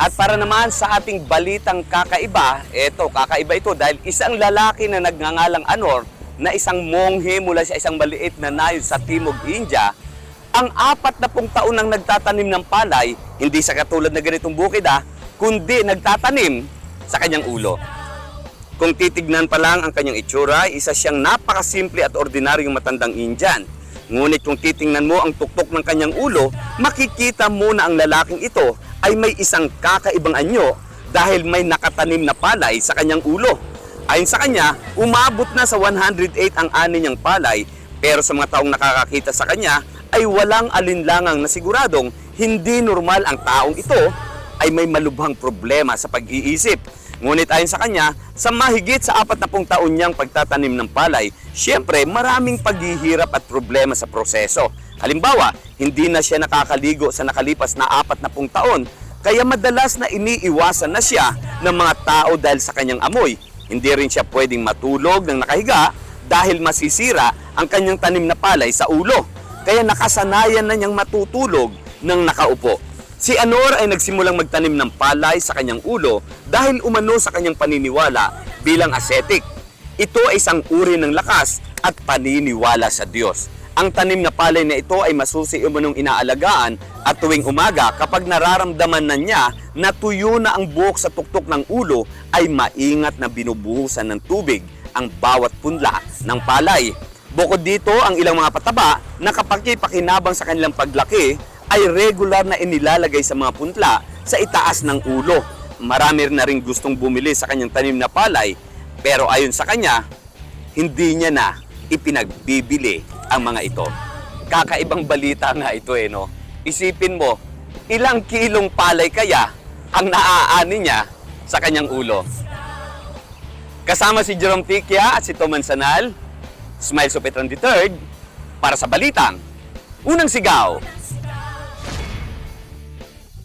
At para naman sa ating balitang kakaiba, eto, kakaiba ito dahil isang lalaki na nagngangalang Anor na isang monghe mula sa isang maliit na nayon sa Timog India, ang apat na pong taon nang nagtatanim ng palay, hindi sa katulad na ganitong bukid ah, kundi nagtatanim sa kanyang ulo. Kung titignan pa lang ang kanyang itsura, isa siyang napakasimple at ordinaryong matandang Indian. Ngunit kung titingnan mo ang tuktok ng kanyang ulo, makikita mo na ang lalaking ito ay may isang kakaibang anyo dahil may nakatanim na palay sa kanyang ulo. Ayon sa kanya, umabot na sa 108 ang ani niyang palay pero sa mga taong nakakakita sa kanya ay walang alinlangang na siguradong hindi normal ang taong ito ay may malubhang problema sa pag-iisip. Ngunit ayon sa kanya, sa mahigit sa apat na pung taon niyang pagtatanim ng palay, syempre maraming paghihirap at problema sa proseso. Halimbawa, hindi na siya nakakaligo sa nakalipas na apat na pung taon, kaya madalas na iniiwasan na siya ng mga tao dahil sa kanyang amoy. Hindi rin siya pwedeng matulog ng nakahiga dahil masisira ang kanyang tanim na palay sa ulo. Kaya nakasanayan na niyang matutulog ng nakaupo. Si Anor ay nagsimulang magtanim ng palay sa kanyang ulo dahil umano sa kanyang paniniwala bilang ascetic. Ito ay isang uri ng lakas at paniniwala sa Diyos. Ang tanim na palay na ito ay masusi umanong inaalagaan at tuwing umaga kapag nararamdaman na niya na tuyo na ang buhok sa tuktok ng ulo ay maingat na binubuhusan ng tubig ang bawat punla ng palay. Bukod dito, ang ilang mga pataba na kapag pakinabang sa kanilang paglaki ay regular na inilalagay sa mga puntla sa itaas ng ulo. Marami na rin gustong bumili sa kanyang tanim na palay, pero ayon sa kanya, hindi niya na ipinagbibili ang mga ito. Kakaibang balita nga ito eh, no? Isipin mo, ilang kilong palay kaya ang naaani niya sa kanyang ulo? Kasama si Jerome Tikia at si Toman Sanal, Smile Supetran III, para sa Balitang Unang Sigaw